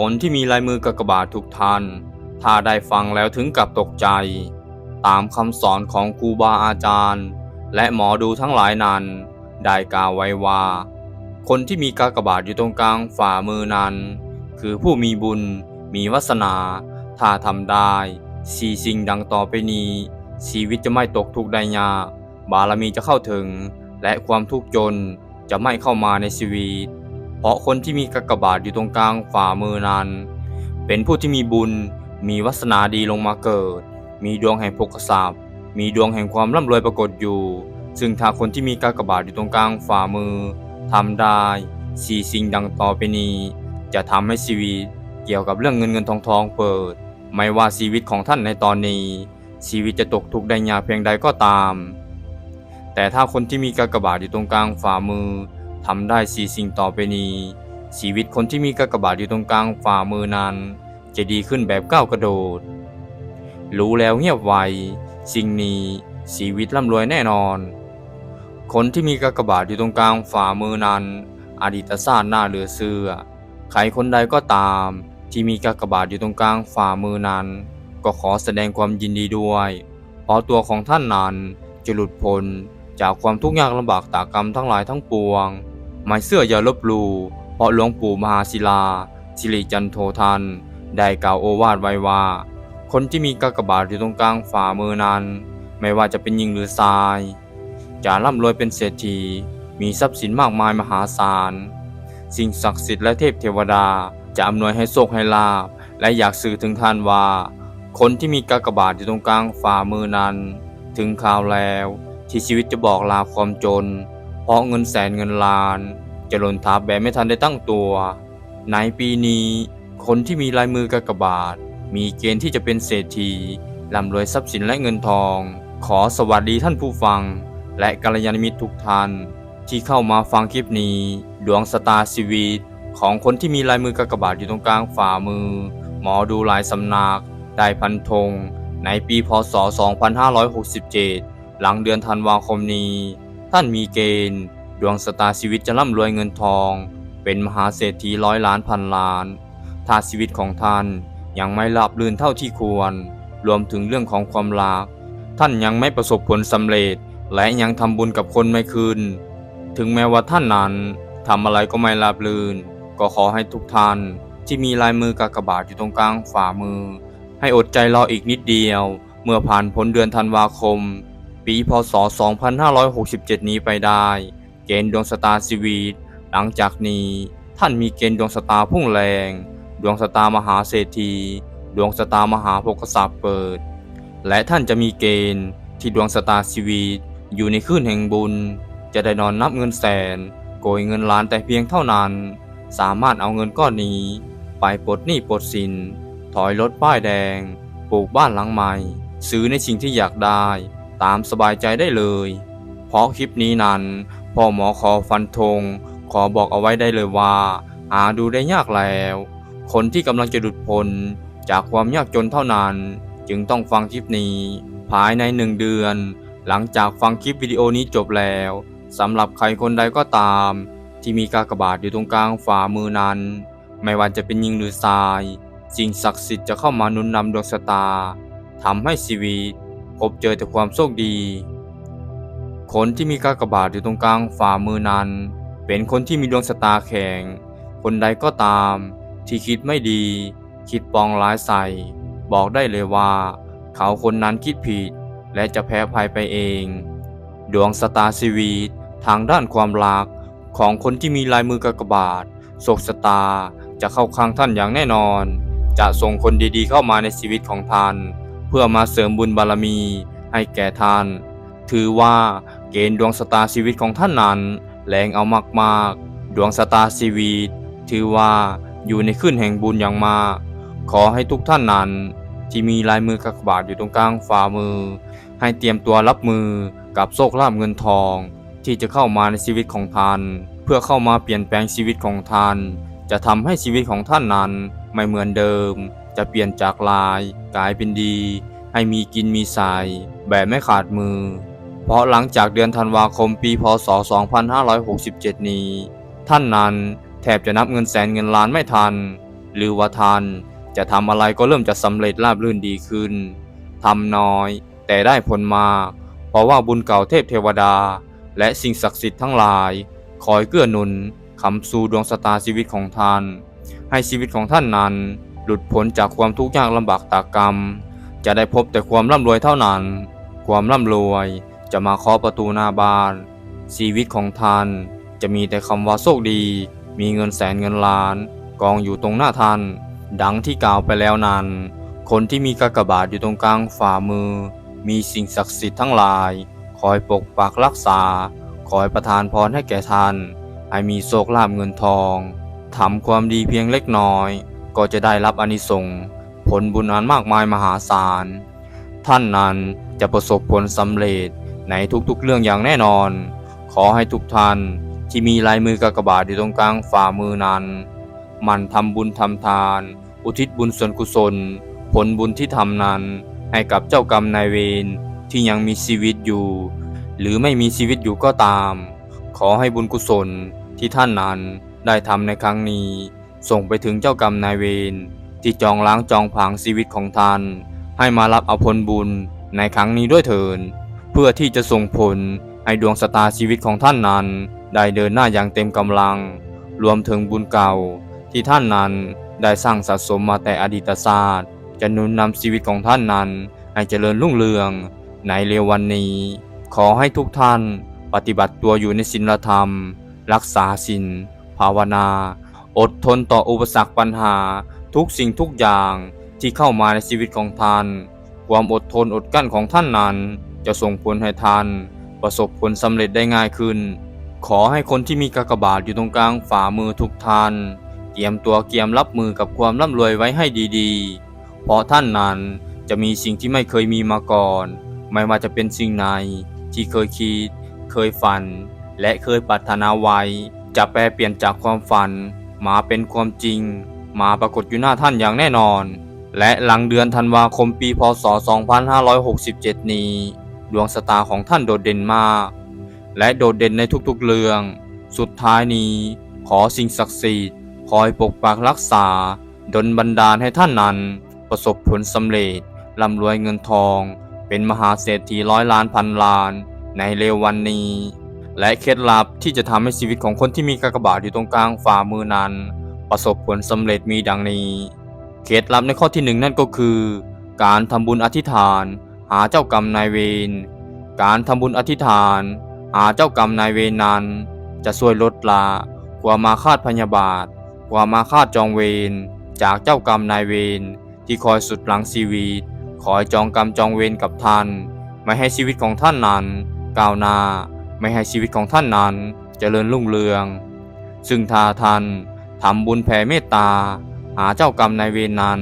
คนที่มีลายมือกากบาททุกท่าน ถ้าได้ฟังแล้วถึงกับตกใจ ตามคำสอนของครูบาอาจารย์ และหมอดูทั้งหลายนั้น ได้กล่าวไว้ว่า คนที่มีกากบาทอยู่ตรงกลางฝ่ามือนั้น คือผู้มีบุญ มีวาสนา ถ้าทำได้สี่สิ่งดังต่อไปนี้ ชีวิตจะไม่ตกทุกข์ได้ยากบารมีจะเข้าถึง และความทุกข์จนจะไม่เข้ามาในชีวิต เพราะคนที่มีกากบาทอยู่ตรงกลางฝ่ามือนั้น เป็นผู้ที่มีบุญ มีวาสนาดีลงมาเกิด มีดวงแห่งภกทรัพย์ มีดวงแห่งความร่ำรวยปรากฏอยู่ ซึ่งถ้าคนที่มีกากบาทอยู่ตรงกลางฝ่ามือทำได้สี่สิ่งดังต่อไปนี้ จะทำให้ชีวิตเกี่ยวกับเรื่องเงินเงินทองทองเปิด ไม่ว่าชีวิตของท่านในตอนนี้ ชีวิตจะตกทุกข์ได้ยากเพียงใดก็ตาม แต่ถ้าคนที่มีกากบาทอยู่ตรงกลางฝ่ามือ ทำได้สี่สิ่งต่อไปนี้ ชีวิตคนที่มีกากบาทอยู่ตรงกลางฝ่ามือนั้น จะดีขึ้นแบบก้าวกระโดด รู้แล้วเงียบไว สิ่งนี้ชีวิตร่ำรวยแน่นอน คนที่มีกากบาทอยู่ตรงกลางฝ่ามือนั้น อดีตชาติหน้าเหลือเชื่อใครคนใดก็ตาม ที่มีกากบาทอยู่ตรงกลางฝ่ามือนั้น ก็ขอแสดงความยินดีด้วยเพราะตัวของท่านนั้นจะหลุดพ้นจากความทุกข์ยากลำบากตากรรมทั้งหลายทั้งปวง ไม่เสื่ออย่าลบลู่เพราะหลวงปู่มหาศิลา สิริจันโททัน ได้กล่าวโอวาทไว้ว่า คนที่มีกากบาทอยู่ตรงกลางฝ่ามือนั้น ไม่ว่าจะเป็นหญิงหรือชาย จะร่ำรวยเป็นเศรษฐี มีทรัพย์สินมากมายมหาศาล สิ่งศักดิ์สิทธิ์และเทพเทวดาจะอำนวยให้โชคให้ลาภและอยากสื่อถึงท่านว่า คนที่มีกากบาทอยู่ตรงกลางฝ่ามือนั้น ถึงข่าวแล้วที่ชีวิตจะบอกลาความจน เพราะเงินแสนเงินล้าน จะหล่นทับแบบไม่ทันได้ตั้งตัว ในปีนี้ คนที่มีลายมือกากบาท มีเกณฑ์ที่จะเป็นเศรษฐีร่ำรวยทรัพย์สินและเงินทอง ขอสวัสดีท่านผู้ฟัง และกัลยาณมิตรทุกท่านที่เข้ามาฟังคลิปนี้ ดวงสตาร์ชีวิต ของคนที่มีลายมือกากบาทอยู่ตรงกลางฝ่ามือ หมอดูหลายสำนัก ได้พันธง ในปีพศ 2567 หลังเดือนธันวาคมนี้ ท่านมีเกณฑ์ ดวงสตาร์ชีวิตจะร่ำรวยเงินทอง เป็นมหาเศรษฐีร้อยล้านพันล้าน ถ้าชีวิตของท่านยังไม่ราบรื่นเท่าที่ควร รวมถึงเรื่องของความรัก ท่านยังไม่ประสบผลสำเร็จ และยังทำบุญกับคนไม่คืน ถึงแม้ว่าท่านนั้นทำอะไรก็ไม่ราบรื่น ก็ขอให้ทุกท่านที่มีลายมือกากบาทอยู่ตรงกลางฝ่ามือ ให้อดใจรออีกนิดเดียว เมื่อผ่านพ้นเดือนธันวาคม ปีพศ 2567 นี้ไปได้ เกณฑ์ดวงสตาร์ชีวิต หลังจากนี้ท่านมีเกณฑ์ดวงสตาร์พุ่งแรง ดวงสตาร์มหาเศรษฐี ดวงสตาร์มหาภกทรัพย์เปิด และท่านจะมีเกณฑ์ที่ดวงสตาร์ชีวิต อยู่ในคลื่นแห่งบุญ จะได้นอนนับเงินแสน โกยเงินล้านแต่เพียงเท่านั้น สามารถเอาเงินก้อนนี้ ไปปลดหนี้ปลดสิน ถอยรถป้ายแดง ปลูกบ้านหลังใหม่ ซื้อในสิ่งที่อยากได้ ตามสบายใจได้เลย เพราะคลิปนี้นั้นพ่อหมอขอฟันธงขอบอกเอาไว้ได้เลยว่าหาดูได้ยากแล้ว คนที่กำลังจะหลุดพ้นจากความยากจนเท่านั้น จึงต้องฟังคลิปนี้ ภายในหนึ่งเดือน หลังจากฟังคลิปวิดีโอนี้จบแล้วสำหรับใครคนใดก็ตาม ที่มีกากบาทอยู่ตรงกลางฝ่ามือนั้น ไม่ว่าจะเป็นยิงหรือทรายสิ่งศักดิ์สิทธิ์จะเข้ามานุนนำดวงชะตาทำให้ชีวิต พบเจอแต่ความโชคดี คนที่มีกากบาทอยู่ตรงกลางฝ่ามือนั้น เป็นคนที่มีดวงชะตาแข็ง คนใดก็ตาม ที่คิดไม่ดี คิดปองร้ายใส่ บอกได้เลยว่า เขาคนนั้นคิดผิด และจะแพ้ภัยไปเอง ดวงสตาร์ชีวิตทางด้านความรักของคนที่มีลายมือกากบาทโศกสตาร์จะเข้าข้างท่านอย่างแน่นอน จะส่งคนดีๆเข้ามาในชีวิตของท่าน พื่อมาเสริมบุญบารมีให้แก่ท่าน ถือว่าเกณฑ์ดวงสตาร์ชีวิตของท่านนั้นแรงเอามากๆ ดวงสตาร์ชีวิต ถือว่าอยู่ในขึ้นแห่งบุญอย่างมาก ขอให้ทุกท่านนั้น ที่มีลายมือกากบาทอยู่ตรงกลางฝ่ามือ ให้เตรียมตัวรับมือกับโชคลาภเงินทอง ที่จะเข้ามาในชีวิตของท่าน เพื่อเข้ามาเปลี่ยนแปลงชีวิตของท่าน จะทำให้ชีวิตของท่านนั้นไม่เหมือนเดิม จะเปลี่ยนจากลายกลายเป็นดี ให้มีกินมีใส่แบบไม่ขาดมือ เพราะหลังจากเดือนธันวาคมปีพศ 2567 นี้ ท่านนั้นแทบจะนับเงินแสนเงินล้านไม่ทัน หรือว่าท่านจะทำอะไรก็เริ่มจะสำเร็จราบรื่นดีขึ้นทำน้อย แต่ได้ผลมาก เพราะว่าบุญเก่าเทพเทวดา และสิ่งศักดิ์สิทธิ์ทั้งหลาย คอยเกื้อหนุนคำสู่ดวงชะตาชีวิตของท่าน ให้ชีวิตของท่านนั้น หลุดพ้นจากความทุกข์ยากลำบากตากรรม จะได้พบแต่ความร่ำรวยเท่านั้น ความร่ำรวยจะมาเคาะประตูหน้าบ้าน ชีวิตของท่านจะมีแต่คำว่าโชคดี มีเงินแสนเงินล้าน กองอยู่ตรงหน้าท่าน ดังที่กล่าวไปแล้วนั้น คนที่มีกากบาทอยู่ตรงกลางฝ่ามือ มีสิ่งศักดิ์สิทธิ์ทั้งหลาย คอยปกปักรักษา คอยประทานพรให้แก่ท่าน ให้มีโชคลาภเงินทองทำความดีเพียงเล็กน้อย ก็จะได้รับอนิสงส์ผลบุญอันมากมายมหาศาล ท่านนั้นจะประสบผลสำเร็จในทุกๆเรื่องอย่างแน่นอน ขอให้ทุกท่านที่มีลายมือกากบาทอยู่ตรงกลางฝ่ามือนั้น มันทำบุญทำทาน อุทิศบุญส่วนกุศล ผลบุญที่ทำนั้น ให้กับเจ้ากรรมนายเวรที่ยังมีชีวิตอยู่ หรือไม่มีชีวิตอยู่ก็ตาม ขอให้บุญกุศลที่ท่านนั้นได้ทำในครั้งนี้ ส่งไปถึงเจ้ากรรมนายเวรที่จองล้างจองผางชีวิตของท่าน ให้มารับเอาผลบุญในครั้งนี้ด้วยเถิดเพื่อที่จะส่งผลให้ดวงชะตาชีวิตของท่านนั้น ได้เดินหน้าอย่างเต็มกำลัง รวมถึงบุญเก่าที่ท่านนั้นได้สร้างสะสมมาแต่อดีตศาสตร์ จะนุนนำชีวิตของท่านนั้น ให้เจริญรุ่งเรือง ในเร็ววันนี้ ขอให้ทุกท่านปฏิบัติตัวอยู่ในศีลธรรม รักษาศีลภาวนา อดทนต่ออุปสรรคปัญหาทุกสิ่งทุกอย่างที่เข้ามาในชีวิตของท่าน ความอดทนอดกั้นของท่านนั้น จะส่งผลให้ท่านประสบผลสำเร็จได้ง่ายขึ้น ขอให้คนที่มีกากบาทอยู่ตรงกลางฝ่ามือทุกท่าน เตรียมตัวเกียมรับมือกับความร่ำรวยไว้ให้ดีๆ เพราะท่านนั้นจะมีสิ่งที่ไม่เคยมีมาก่อน ไม่ว่าจะเป็นสิ่งไหนที่เคยคิด เคยฝัน และเคยปรารถนาไว้ จะแปลเปลี่ยนจากความฝัน มาเป็นความจริง มาปรากฏอยู่หน้าท่านอย่างแน่นอน และหลังเดือนธันวาคมปีพศ 2567 นี้ ดวงชะตาของท่านโดดเด่นมาก และโดดเด่นในทุกๆเรื่อง สุดท้ายนี้ ขอสิ่งศักดิ์สิทธิ์คอยปกปักรักษา ดลบันดาลให้ท่านนั้น ประสบผลสำเร็จร่ำรวยเงินทอง เป็นมหาเศรษฐีร้อยล้านพันล้าน ในเร็ววันนี้ และเคล็ดลับที่จะทำให้ชีวิตของคนที่มีกากบาทอยู่ตรงกลางฝ่ามือนั้น ประสบผลสำเร็จมีดังนี้ เคล็ดลับในข้อที่หนึ่งนั่นก็คือ การทำบุญอธิษฐาน หาเจ้ากรรมนายเวรการทำบุญอธิษฐาน หาเจ้ากรรมนายเวรนั้น จะช่วยลดละความมาคาดพยาบาทความมาคาดจองเวรจากเจ้ากรรมนายเวรที่คอยสุดหลังชีวิตคอยจองกรรมจองเวรกับท่าน ไม่ให้ชีวิตของท่านนั้นก้าวหน้า ไม่ให้ชีวิตของท่านนั้นเจริญรุ่งเรือง ซึ่งถ้าท่านทำบุญแผ่เมตตา หาเจ้ากรรมนายเวรนั้น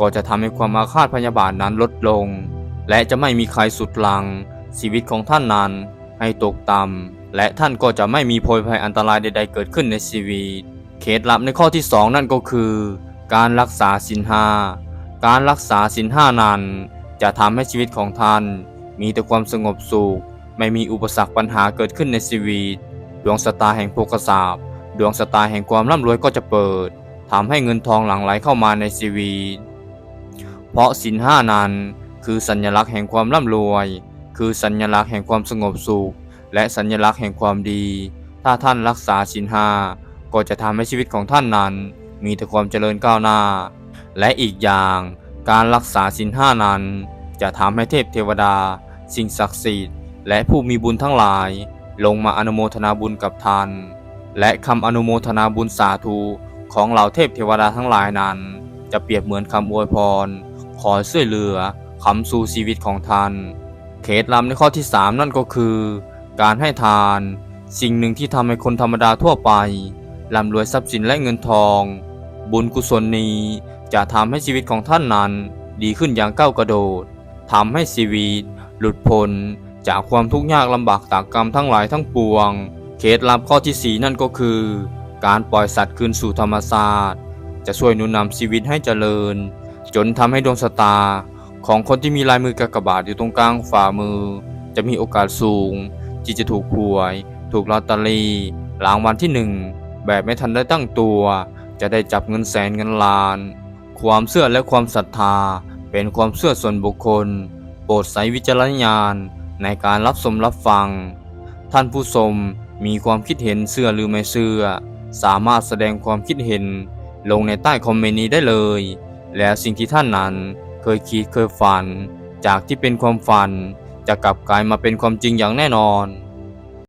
ก็จะทำให้ความอาฆาตพยาบาทนั้นลดลง และจะไม่มีใครสุดลัง ชีวิตของท่านนั้นให้ตกต่ำและท่านก็จะไม่มีโพยภัยอันตรายใด ๆ เกิดขึ้นในชีวิต เคล็ดลับในข้อที่สองนั่นก็คือ การรักษาศีลห้าการรักษาศีลห้านั้น จะทำให้ชีวิตของท่าน มีแต่ความสงบสุข ไม่มีอุปสรรคปัญหาเกิดขึ้นในชีวิต ดวงสตาแห่งโภคทรัพย์ดวงสตาแห่งความร่ำรวยก็จะเปิดทำให้เงินทองหลั่งไหลเข้ามาในชีวิต เพราะศีลห้านั้นคือสัญลักษณ์แห่งความร่ำรวย คือสัญลักษณ์แห่งความสงบสุข และสัญลักษณ์แห่งความดี ถ้าท่านรักษาศีลห้าก็จะทำให้ชีวิตของท่านนั้น มีแต่ความเจริญก้าวหน้า และอีกอย่างการรักษาศีลห้านั้น จะทำให้เทพเทวดา สิ่งศักดิ์สิทธิ์ และผู้มีบุญทั้งหลาย ลงมาอนุโมทนาบุญกับท่าน และคำอนุโมทนาบุญสาธุของเหล่าเทพเทวดาทั้งหลายนั้น จะเปรียบเหมือนคำอวยพร ขอช่วยเหลือคำสู่ชีวิตของท่านเคล็ดลับในข้อที่ 3 นั่นก็คือ การให้ทาน สิ่งหนึ่งที่ทำให้คนธรรมดาทั่วไปร่ำรวยทรัพย์สินและเงินทอง บุญกุศลนี้จะทำให้ชีวิตของท่านนั้น ดีขึ้นอย่างก้าวกระโดดทำให้ชีวิต หลุดพ้น จากความทุกข์ยากลำบากตากกรรมทั้งหลายทั้งปวง เคล็ดลับข้อที่ 4 นั่นก็คือ การปล่อยสัตว์คืนสู่ธรรมชาติจะช่วยหนุนนำชีวิตให้เจริญ จนทำให้ดวงชะตา ของคนที่มีลายมือกากบาทอยู่ตรงกลางฝ่ามือ จะมีโอกาสสูงที่จะถูกหวย ถูกลอตเตอรี่รางวัลที่หนึ่งแบบไม่ทันได้ตั้งตัว จะได้จับเงินแสนเงินล้าน ความเชื่อและความศรัทธาเป็นความเชื่อส่วนบุคคล โปรดใช้วิจารณญาณ ในการรับชมรับฟัง ท่านผู้ชมมีความคิดเห็นเสื้อหรือไม่เสื้อ สามารถแสดงความคิดเห็น ลงในใต้คอมเมนต์นี้ได้เลย และสิ่งที่ท่านนั้นเคยคิดเคยฝัน จากที่เป็นความฝัน จะกลับกลายมาเป็นความจริงอย่างแน่นอน